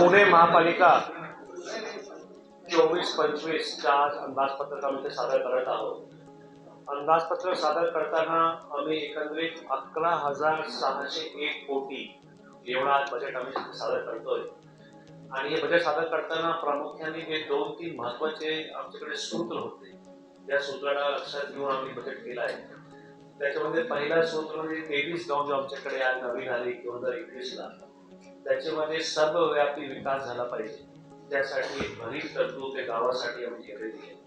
पुणे महापालिका चोवीस पंचवीसच्या आज अंदाजपत्रक आम्ही ते सादर करत आहोत. अंदाजपत्रक सादर करताना आम्ही एकंदरीत अकरा हजार सहाशे एक कोटी एवढा आज बजेट आम्ही सादर करतोय. आणि हे बजेट सादर करताना प्रामुख्याने हे दोन तीन महत्त्वाचे आमच्याकडे सूत्र होते त्या सूत्राला लक्षात घेऊन आम्ही बजेट केलं आहे. त्याच्यामध्ये पहिला सूत्र म्हणजे तेवीस गाव जे आमच्याकडे आज नवीन आले दोन हजार एकवीसला. त्याच्यामध्ये सर्वव्यापी विकास झाला पाहिजे. त्यासाठी भरीव तरतूद त्या गावासाठी आम्ही केलेली आहे.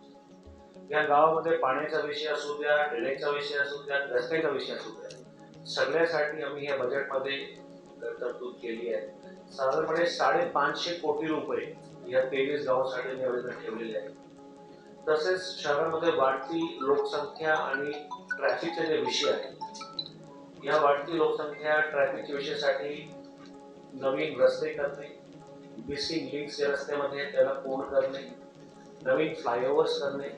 या गावामध्ये पाण्याचा विषय असू द्या ड्रेनेजचा विषय असू द्या रस्त्याचा विषय असू द्या सगळ्यासाठी आम्ही या बजेटमध्ये तरतूद केली आहे. साधारणपणे साडेपाचशे कोटी रुपये या तेवीस गावासाठी नियोजन ठेवलेले आहे तसेच शहरामध्ये वाढती लोकसंख्या आणि ट्रॅफिकचे जे विषय आहेत या वाढती लोकसंख्या ट्रॅफिकच्या विषयासाठी नवीन रस्ते करणे मिसिंग लिंक्स या रस्त्यामध्ये त्याला पूर्ण करणे नवीन फ्लायओव्हर्स करणे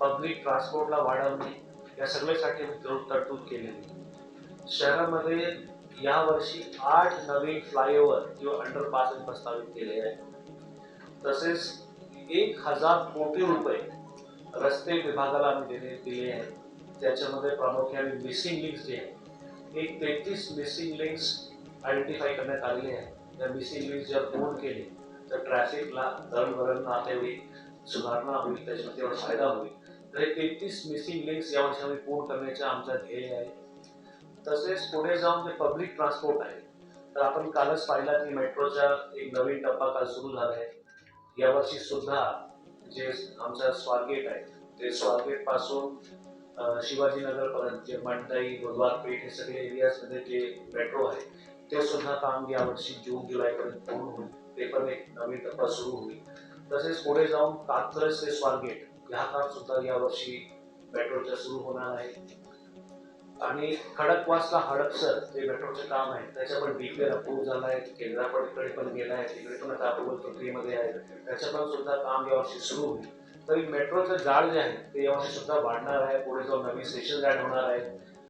पब्लिक ट्रान्सपोर्टला वाढवणे या सगळ्यासाठी आम्ही तरतूद केलेली शहरामध्ये यावर्षी आठ नवीन फ्लायओव्हर किंवा अंडरपास प्रस्तावित केले आहेत. तसेच एक हजार कोटी रुपये रस्ते विभागाला आम्ही दिले दिले आहेत. त्याच्यामध्ये प्रामुख्याने मिसिंग लिंक्स जे आहेत एक तेहतीस मिसिंग लिंक्स आयडेंटिफाय करण्यात आलेले आहे. त्या मिसिंग लिंक्स जर पूर्ण केले तर ट्रॅफिकला दळणवळणला तेवढी सुधारणा होईल त्याच्यामध्ये तेवढा फायदा होईल. तर हे तेहतीस मिसिंग लिंक्स या वर्षामध्ये पूर्ण करण्याचा आमचा ध्येय आहे. तसेच पुढे जाऊन जे पब्लिक ट्रान्सपोर्ट आहे तर आपण कालच पाहिला की मेट्रोचा एक नवीन टप्पा काल सुरू झाला आहे. यावर्षी सुद्धा जे आमचा स्वारगेट आहे ते स्वारगेटपासून शिवाजीनगरपर्यंत जे मंडई गोदवार पेठ हे सगळे एरियाजमध्ये जे मेट्रो आहे ते सुद्धा काम यावर्षी जून जुलैपर्यंत पूर्ण होईल. ते पण एक नवीन टप्पा सुरू होईल. तसेच पुढे जाऊन कात्रज ते स्वारगेट ह्या काम सुद्धा यावर्षी मेट्रोच्या सुरू होणार आहे. आणि खडकवासला हडपसर जे मेट्रोचे काम आहे त्याच्या पण डीपीआर अप्रूव्ह झाला आहे. केंद्राकडे पण गेला आहे. तिकडे पण आता अप्रूव्हल प्रक्रियेमध्ये आहे. त्याचं पण सुद्धा काम यावर्षी सुरू होईल. तरी मेट्रोचं जाळ जे आहे ते यावर्षी सुद्धा वाढणार आहे. पुढे जाऊन नवीन स्टेशन ऍड होणार आहे